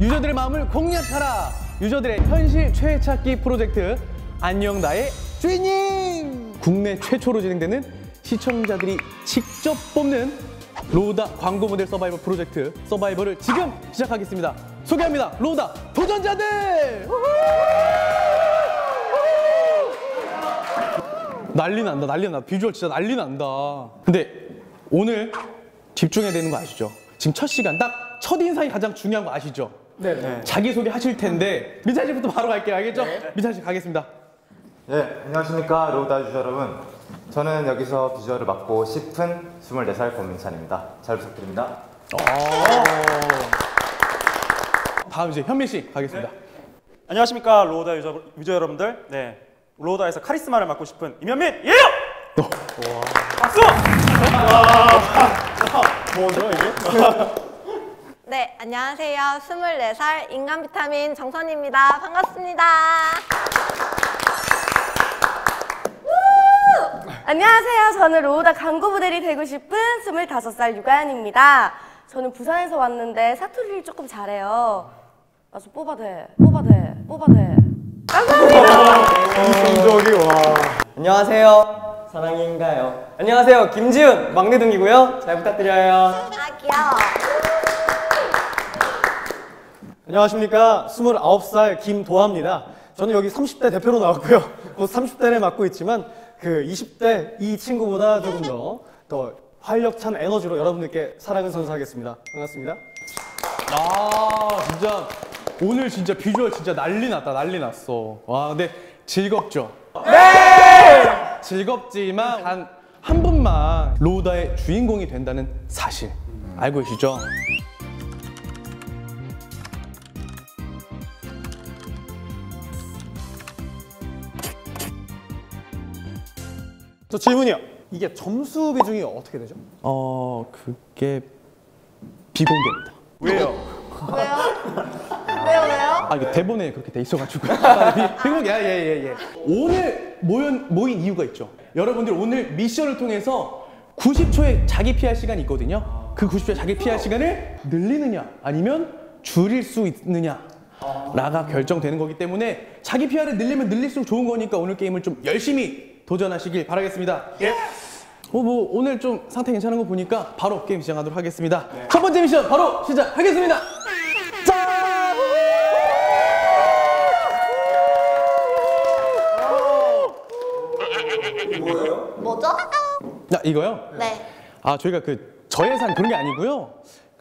유저들의 마음을 공략하라. 유저들의 현실 최찾기 프로젝트 안녕 나의 주인님. 국내 최초로 진행되는 시청자들이 직접 뽑는 로다 광고 모델 서바이벌 프로젝트 서바이벌을 지금 시작하겠습니다. 소개합니다. 로다 도전자들. 난리 난다, 난리 난다. 비주얼 진짜 난리 난다. 근데 오늘 집중해야 되는 거 아시죠? 지금 첫 시간 딱 첫 인상이 가장 중요한 거 아시죠? 네. 자기 소개 하실 텐데 민찬 씨부터 바로 갈게요. 알겠죠? 민찬 씨 가겠습니다. 네, 안녕하십니까 로우다 유저 여러분. 저는 여기서 비주얼을 맡고 싶은 24살 권민찬입니다. 잘 부탁드립니다. 다음 이제 현민 씨 가겠습니다. 안녕하십니까 로우다 유저, 유저 여러분들. 네, 로우다에서 카리스마를 맡고 싶은 임현민이에요. 박수! 뭐죠 이게? 네, 안녕하세요. 24살 인간 비타민 정선입니다. 반갑습니다. 우! 안녕하세요. 저는 로우다 광고 모델이 되고 싶은 25살 유가연입니다. 저는 부산에서 왔는데 사투리를 조금 잘해요. 나좀 뽑아 돼. 뽑아 돼. 뽑아 돼. 안녕하세요. 사랑인가요? 안녕하세요. 김지훈 막내둥이고요. 잘 부탁드려요. 아, 귀여워. 안녕하십니까. 29살 김도하입니다. 저는 여기 30대 대표로 나왔고요. 곧 30대를 맡고 있지만 그 20대 이 친구보다 조금 더, 더 활력찬 에너지로 여러분들께 사랑을 선사하겠습니다. 반갑습니다. 아 진짜 오늘 진짜 비주얼 진짜 난리 났다 난리 났어 와 근데 즐겁죠? 네! 즐겁지만 단 한 분만 로다의 주인공이 된다는 사실 알고 계시죠? 저 질문이요. 이게 점수 비중이 어떻게 되죠? 어 그게 비공개입니다 왜요? 왜요? 왜요, 왜요? 아 이게 대본에 그렇게 돼 있어가지고 아, 비- 비공개 예예 예 오늘 모인, 모인 이유가 있죠 여러분들 오늘 미션을 통해서 90초의 자기 PR 시간이 있거든요 그 90초의 자기 PR 시간을 늘리느냐 아니면 줄일 수 있느냐 라가 결정되는 거기 때문에 자기 PR을 늘리면 늘릴수록 좋은 거니까 오늘 게임을 좀 열심히 도전하시길 바라겠습니다 예. 어, 뭐 오늘 좀 상태 괜찮은 거 보니까 바로 게임 시작하도록 하겠습니다 첫 번째 미션 바로 시작하겠습니다 짠! 뭐죠? 야 이거요? 네. 아 저희가 그 저예산 그런 게 아니고요.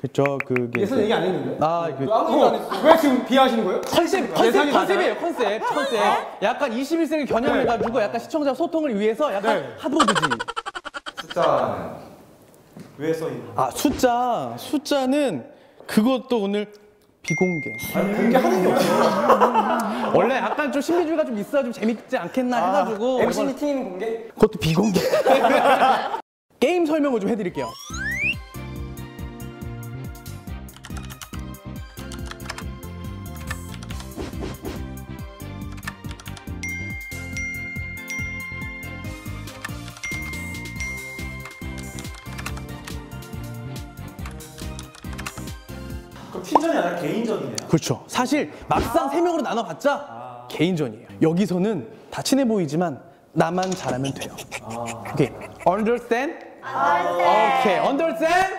그저 그게 예선 얘기 안 했는데. 아 그 아무 얘기 안 했어요. 왜 지금 비하하시는 거예요? 컨셉 컨셉 예산이 컨셉이에요 컨셉 컨셉. 약간 21세기 겨냥해가지고 약간 시청자 소통을 위해서 약간 네. 하드보드지. 숫자는 왜 써있는? 아 숫자 숫자는 그것도 오늘 비공개. 공개하는 게 없어요. 원래 약간 좀 신비주의가 좀 있어야 좀 재밌지 않겠나 해가지고 MC 이건- 미팅 공개? 그것도 비공개. 게임 설명을 좀 해드릴게요. 팀전이 아니라 개인전이네요. 그렇죠. 사실 막상 세 명으로 나눠봤자 개인전이에요. 여기서는 다 친해 보이지만 나만 잘하면 돼요. 오케이. Understand? 오케이. Understand?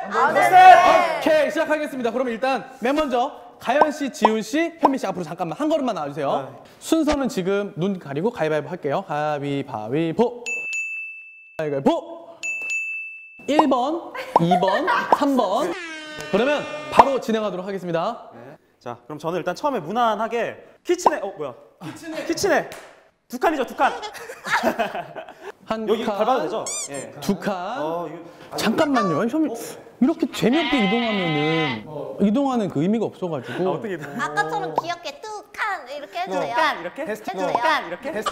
오케이. 시작하겠습니다. 그럼 일단 맨 먼저 가연 씨, 지훈 씨, 현민 씨 앞으로 잠깐만 한 걸음만 나와주세요. 순서는 지금 눈 가리고 가위바위보 할게요. 가위바위보. 가위바위보. 1번, 2번, 3번. 그러면 바로 진행하도록 하겠습니다. 자, 그럼 저는 일단 처음에 무난하게 키친에 어 뭐야? 키친에 키친에 두 칸이죠, 두 칸. 한 여기 칸, 밟아도 되죠? 예. 두 칸. 어, 이거 잠깐만요. 현민 이렇게 재미없게 이동하면은 이동하는 그 의미가 없어가지고. 어떻게 돼? 아까처럼 귀엽게 뚝한 이렇게 해주세요. 칸 이렇게? 해주세요. 칸 이렇게?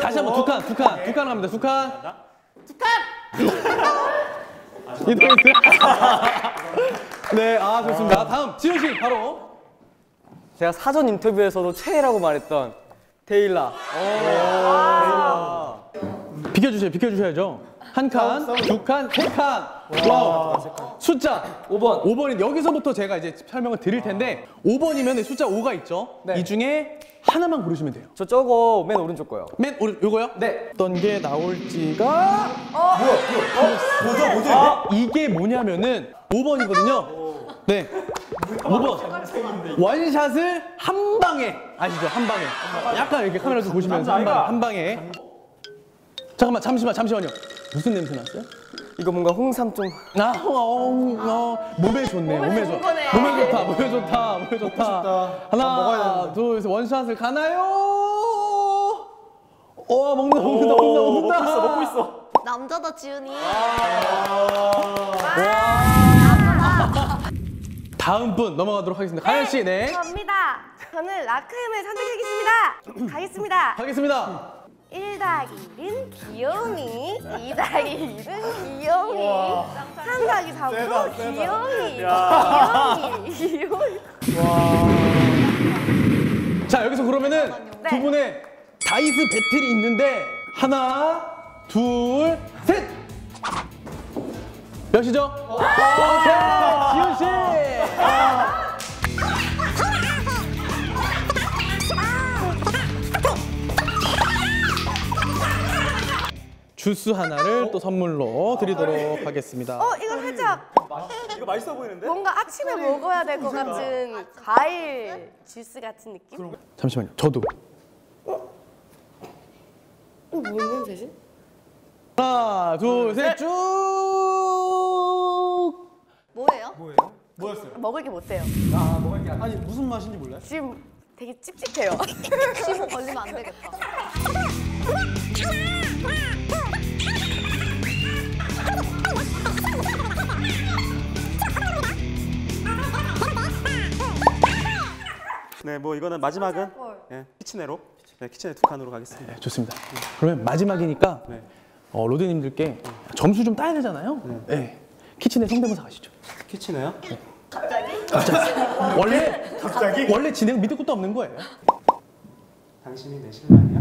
다시 한번 두 칸, 두 칸, 두 칸 갑니다. 두 칸. 두 칸. 이동했어요? 네, 아 좋습니다. 다음 지훈 씨 바로. 제가 사전 인터뷰에서도 최애라고 말했던 테일라. 비켜주세요, 비켜주셔야죠. 한 칸, 두 칸, 세 칸. 와우. 숫자 5번. 5번은 여기서부터 제가 이제 설명을 드릴 텐데 5번이면 숫자 5가 있죠. 네. 이 중에 하나만 고르시면 돼요. 저 저거 맨 오른쪽 거요. 맨 오른 요거요? 네. 어떤 게 나올지가 뭐죠 뭐죠 이게 뭐냐면은 5번이거든요. 네. 5번. 원샷을 한 방에 아시죠? 한 방에. 약간 이렇게 카메라 좀 보시면서 한 방에 한 방에. 잠깐만 잠시만 잠시만요. 무슨 냄새 났어요? 이거 뭔가 홍삼 좀. 아, 어, 어, 몸에 좋네. 몸에, 좋. 거네. 몸에 좋다. 몸에 좋다. 몸에 좋다. 하나, 둘, 셋. 원샷을 가나요? 어, 먹는다, 먹는다, 먹는다, 먹는다. 먹고 있어, 먹고 있어. 남자다 지훈이. 다음 분 넘어가도록 하겠습니다. 가연 씨, 네. 접니다. 저는 라크임을 선택하겠습니다. 가겠습니다. 하겠습니다. 1 더하기 1은 귀요미, 2 더하기 1은 귀요미, 3 더하기 3도 귀요미, 귀요미, 귀요미. 자, 여기서 그러면은 네. 두 분의 다이스 배틀이 있는데 하나, 둘, 셋. 몇이죠? 오케이, 지훈 씨. 주스 하나를 또 선물로 드리도록 하겠습니다. 어, 이거 살짝 이거 맛있어 보이는데? 뭔가 아침에 먹어야 될 것 같은 과일 주스 같은 느낌? 잠시만요. 저도. 어, 뭐는 대신? 하나, 둘, 셋, 쭉. 뭐예요? 먹을 게 못 돼요. 아니 무슨 맛인지 몰라요? 지금 되게 찝찝해요. 시부 걸리면 안 되겠다. 뭐 이거는 마지막은 걸. 네, 키친애로. 네, 키친애 두 칸으로 가겠습니다. 네, 좋습니다. 그러면 마지막이니까 네. 어, 로드님들께 점수 좀 따야 되잖아요. 네. 키친의 성대모사 아시죠? 키친애요? 원래 갑자기 원래 진행 밑에 것도 없는 거예요. 당신이 내 신랑이야?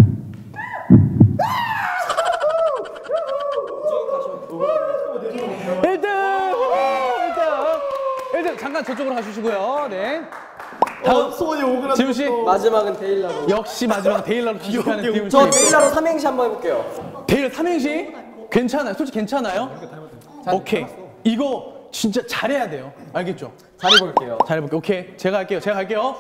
일등 1등 1등 잠깐 저쪽으로 가주시고요. 네. 다음 소원이 오그라. 지훈 씨 마지막은 데일라로. 역시 마지막 데일러로 간직하는 지훈 씨. 저 데일라로 삼행시 한번 해볼게요. 데일러 삼행시 괜찮아요? 솔직히 괜찮아요? 오케이. 이거 진짜 잘해야 돼요. 알겠죠? 잘해볼게요. 잘해볼게요. 오케이. 제가 할게요. 제가 할게요.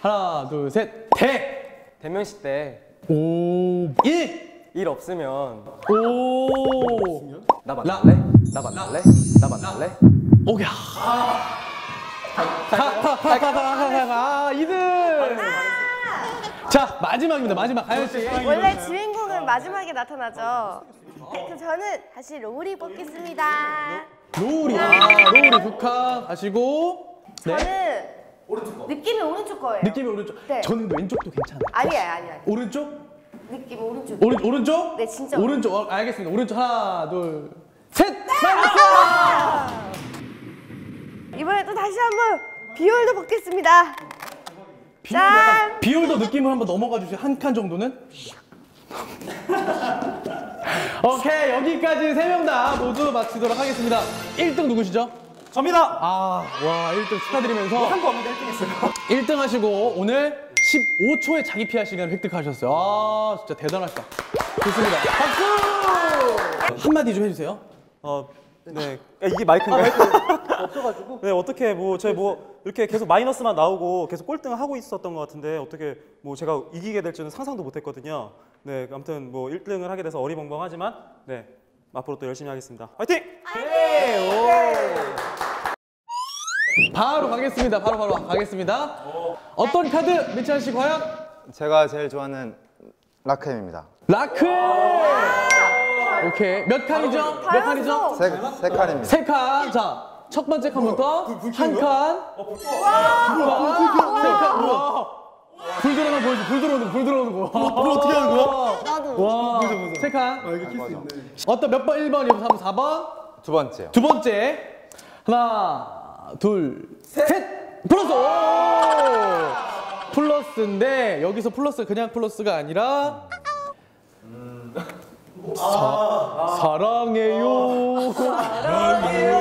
하나, 둘, 셋. 대. 대면시 때일 오. 일. 없으면 오. 나 라. 만날래? 나 만날래? 나 만날래? 오야. 가가가가가가 이등. 자 마지막입니다. 마지막 가연 씨. 원래 주인공은 마지막에 나타나죠. 그럼 저는 다시 로리 뽑겠습니다. 로우리. 아 로우리 북한 하시고. 네. 저는 느낌이 오른쪽 거예요. 느낌이 오른쪽. 네. 저는 왼쪽도 괜찮아요. 아니에요, 아니에요. 오른쪽? 느낌 오른쪽. 오른 오른쪽? 네, 진짜 오른쪽. 어, 알겠습니다. 오른쪽 하나, 둘, 셋. 맞았어. 이번에 또 다시 한번 비올도 뽑겠습니다. 비올도, 짠! 비올도 느낌을 한번 넘어가 주세요. 한 칸 정도는. 오케이 여기까지 세 명 다 모두 마치도록 하겠습니다. 1등 누구시죠? 접니다. 아, 와, 1등 축하드리면서 한거 없는데 1등 했어요. 1등 하시고 오늘 15초의 자기 피할 시간을 획득하셨어요. 아, 진짜 대단하시다. 좋습니다. 박수! 한마디 좀 해주세요. 어, 네. 야, 이게 마이크인가요? 없어가지고. 네, 어떻게 뭐 저희 뭐 이렇게 계속 마이너스만 나오고 계속 꼴등을 하고 있었던 것 같은데 어떻게 뭐 제가 이기게 될 줄은 상상도 못했거든요. 네, 아무튼 뭐 1등을 하게 돼서 어리벙벙하지만 네 앞으로 또 열심히 하겠습니다. 화이팅! 바로 가겠습니다. 바로 바로 가겠습니다. 어떤 카드 매치한 씨 과연? 제가 제일 좋아하는 라크엠입니다. 라크! 오케이. 몇 칸이죠? 몇 칸이죠? 세, 세 칸입니다. 세 칸. 자, 첫 번째 칸부터 한 칸. 두 칸. 세 칸. 우와. 불 들어오는 거 보여줘. 불 들어오는 거. 불 들어오는 거. 불 어떻게 하는 거야? 나도. 와. 세 칸. 어떤 몇 번? 1번, 2번, 3번, 4번. 두 번째요. 두 번째. 하나, 둘, 셋. 플러스. 오! 플러스인데 여기서 플러스 그냥 플러스가 아니라 사, 사랑해요. 사랑해요.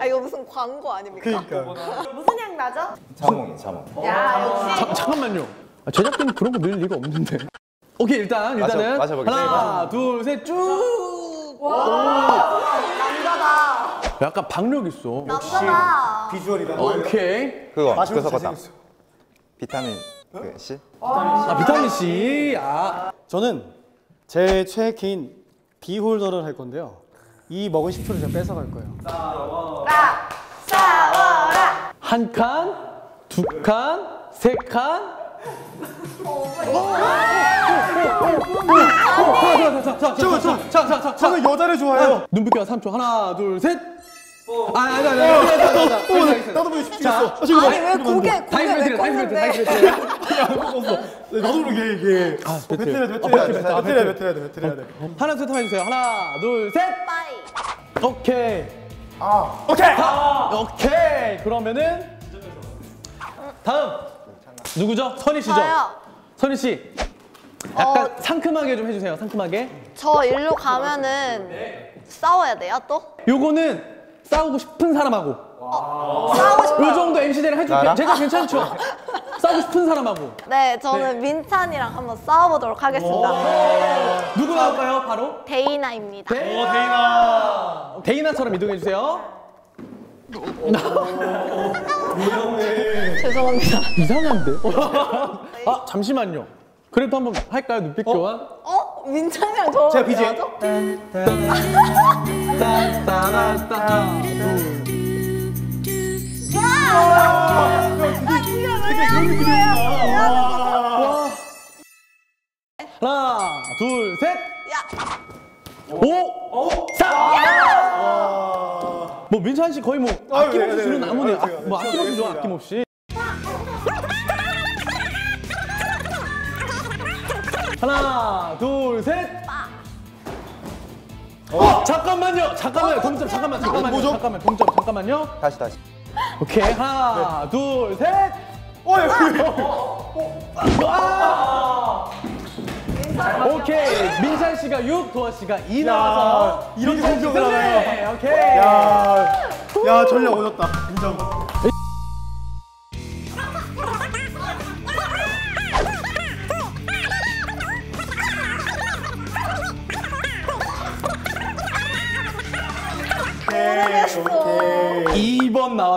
아 이거 무슨 광고 아닙니까? 무슨 향 나죠? 자몽이 자몽. 야 역시 자, 잠깐만요. 아, 제작진 그런 거 넣을 리가 없는데. 오케이 일단 마셔- 일단은 마셔보겠습니다. 하나 둘 셋 쭉. 남자다. 약간 박력 있어. 남자다. 비주얼이다. 오케이. 그거 그거 섞었다. 비타민 그 C. 아 비타민 C. 아 저는 제 최애인 비홀더를 할 건데요. 이 먹은 10초를 제가 뺏어갈 거예요. 싸워라 한 칸, 두 칸, 세 칸. 자 자 자 자 자 자자 저는 여자를 좋아해요. 눈빛과 3초 하나 둘 셋. 아 아니 아니 아니 아니 아니 아니 나도 보고 싶겠어. 아, 지금 아니 왜 고개 고개 왜 꺾는데? 나도 모르게 이게 아 배틀해야 돼, 배틀 아, 돼, 배틀, 아, 돼, 배틀. 배틀해야 돼, 배틀해야 돼. 하나 둘셋 해주세요. 하나 둘 셋. 빠이. 오케이. 오케이. 오케이. 그러면은 다음. 누구죠? 선희 씨죠? 저요. 선희 씨. 약간 상큼하게 좀 해주세요 상큼하게. 저 일로 가면은 싸워야 돼요 또? 요거는 싸우고 싶은 사람하고. 싸우고 싶어요. 요 정도 MC들이랑 해줄게요 나랑? 제가 괜찮죠? 싸우고 싶은 사람하고. 네, 저는 민찬이랑 한번 싸워보도록 하겠습니다. 누구 나올까요 바로? 데이나입니다. 데이나. 데이나처럼 이동해 주세요. 죄송합니다. 이상한데? 아 잠시만요 그래도 한번 할까요 눈빛 교환 어? 민찬이랑 저랑 제가 BJ. 하죠? 따따따따 하나 둘셋 오! 사! 뭐 민찬 씨 거의 뭐 아유, 아낌없이 네, 네, 주는 네. 나무네. 아유, 제가- 뭐 아낌없이 줘 드리겠습니다. 아낌없이. 하나, 둘, 셋. 어, 잠깐만요. 잠깐만요. 동점 잠깐만. 잠깐만요. 뭐죠? 잠깐만. 동점 잠깐만요. 다시 다시. 오케이. 하나, 둘, 셋. 어, 예, 와! 오케이. 민찬 씨가 6, 도아 씨가 2 나와서 이렇게 민찬 씨 공격을 승리! 하네요. 오케이. 야, 야 전략 얻었다. 인정.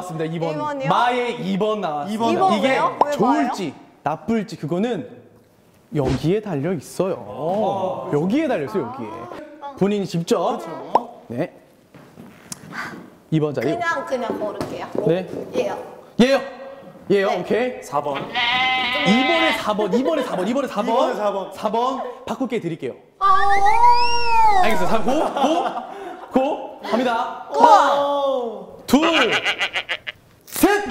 나왔습니다. 2번. 이번이요? 마의 2번 나왔어요. 이번. 이번 이게 왜요? 왜 좋을지 나쁠지 그거는 여기에 달려 있어요. 여기에 달려 있어요. 여기에. 본인이 직접. 네. 2번 자리. 그냥 그냥 걸을게요. 네. 예요. 예요. 예요. 네. 오케이. 4번. 2번에 4번. 2번에 4번. 2번에 4번. 2번에 4번. 4번 바꿀게 드릴게요. 아, 알겠어요. 자, 고, 고, 고, 갑니다. 하나, 둘, 셋.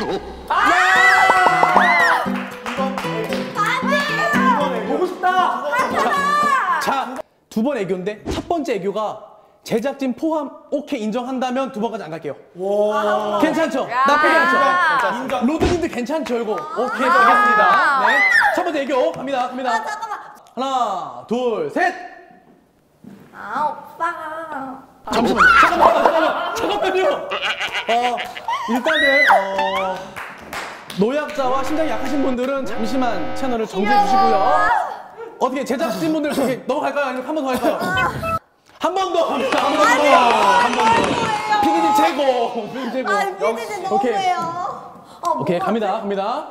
보고 싶다. 자, 두 번 애교인데 첫 번째 애교가 제작진 포함 오케이 인정한다면 두 번까지 안 갈게요. 괜찮죠? 나쁘지 않죠? 인정. 로드님들 괜찮죠? 이거 오케이 가겠습니다. 네. 첫 번째 애교 갑니다. 갑니다. 잠깐만. 하나, 둘, 셋. 아, 오빠. 잠시만요. 잠깐만, 잠깐만, 잠깐만요. 어, 일단은 어, 노약자와 심장이 약하신 분들은 잠시만 채널을 정지해 주시고요. 어떻게 제작진 분들 저기 넘어갈까요? 아니면 한 번 더 할까요? 한 번더 합니다. 한번 더. 한 번 더. 피디님 최고. 피디님 최고. 아니, 피디님 오케이. 너무해요. 아, 오케이, 뭐가- 갑니다. 갑니다.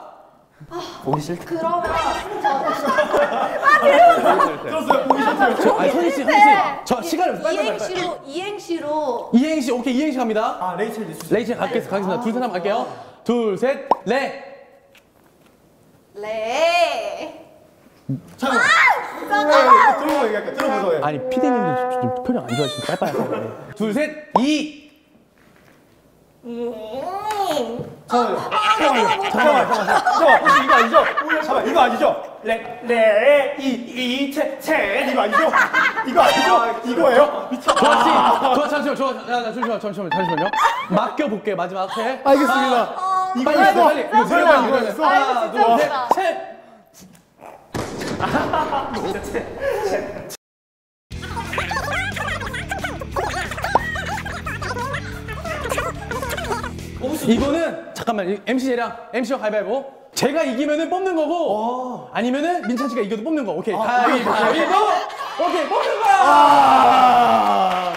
그러면 들었어요? 보기 싫어요. 저, 아니, 선희 씨, 선희 씨. 저 시간을 빨리 빨리 빨리. 이행시로 이행시로 이행시, 오케이, 이행시 갑니다. 아 레이첼 리스. 레이첼 가겠습니다. 가겠습니다. 둘, 셋, 한번 갈게요. 둘, 셋, 레. 레. 잠깐만. 얘기할게. 들어보세요. 예. 아니 피디님들 좀, 좀 표정 안 좋아하시니까 빨리빨리 하세요. 둘, 셋, 이. 잠깐만요. 잠깐만요. 잠깐만, 잠깐만. 잠깐만. 이거 아니죠? 잠깐만, 이거 아니죠? 레, 레, 이, 이, 채, 채. 이거 아니죠? 이거 아니죠? 이거예요? 미쳐. 도아 씨, 도아 잠시만, 도아, 야, 나 잠시만, 잠시만, 잠시만요. 맡겨 볼게 마지막 해. 알겠습니다. 빨리, 이거 빨리. 이거 설마 이거? 하나, 둘, 셋, 웃기 이거는 잠깐만 이 MC 쟤랑 MC와 가위바위보. 제가 이기면은 뽑는 거고 아니면은 민찬 씨가 이겨도 뽑는 거. 오케이. 가위바위보. 오케이 뽑는 거야.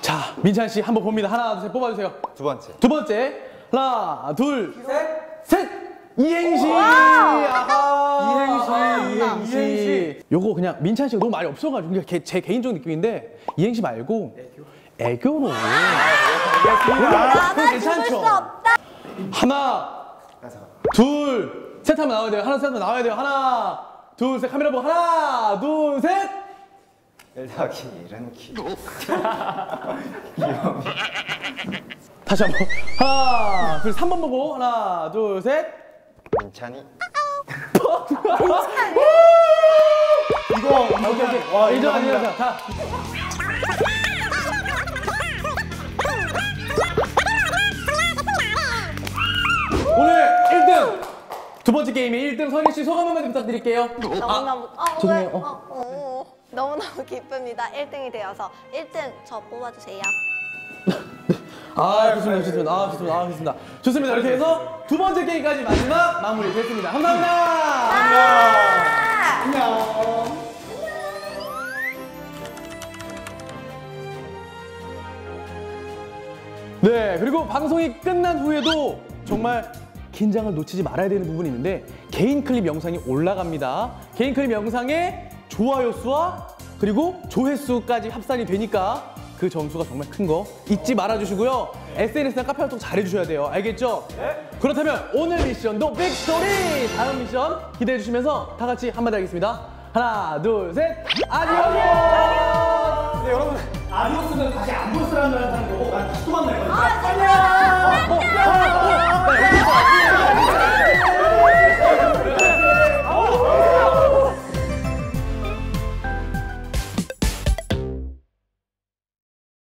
자 민찬 씨 한번 봅니다. 하나 둘 셋 뽑아주세요. 두 번째. 두 번째 하나 둘셋 셋. 이행시. 아하. 이행시. 이행시. 요거 그냥 민찬 씨가 너무 말이 없어가지고 그냥 개- 제 개인적인 느낌인데 이행시 말고 애교로. 나만 그거 죽을 수 괜찮죠? 없다. 하나, 둘, 셋 하면 나와야 돼요. 하나, 셋 하면 나와야 돼요. 하나, 둘, 셋. 카메라 보고 하나, 둘, 셋. 1 더하기 1은 기. 다시 한 번. 하나, 둘, 3번 보고 하나, 둘, 셋. 민찬이. 이거 오케이, 오케이. 와, 인정, 이거 인정. 오늘 1등. 두 번째 게임의 1등 선희 씨 소감 한마디 부탁드릴게요. 너무너무 어, 죄송해요. 왜? 어, 어, 너무너무 기쁩니다. 1등이 되어서. 1등 저 뽑아주세요. 아 좋습니다 좋습니다. 아 좋습니다. 아 좋습니다. 좋습니다. 이렇게 해서 두 번째 게임까지 마지막 마무리 됐습니다. 감사합니다. 네 그리고 방송이 끝난 후에도 정말 긴장을 놓치지 말아야 되는 부분이 있는데 개인 클립 영상이 올라갑니다. 개인 클립 영상의 좋아요 수와 그리고 조회수까지 합산이 되니까 그 점수가 정말 큰 거 잊지 말아주시고요. SNS나 카페 활동 잘해주셔야 돼요. 알겠죠? 네. 그렇다면 오늘 미션도 빅토리! 다음 미션 기대해주시면서 다 같이 한마디 하겠습니다. 하나, 둘, 셋! 안녕! 네, 여러분. 아디오스는 다시 안보스라는 말을 하는 거고 난또 만날 거야. 아, 안녕!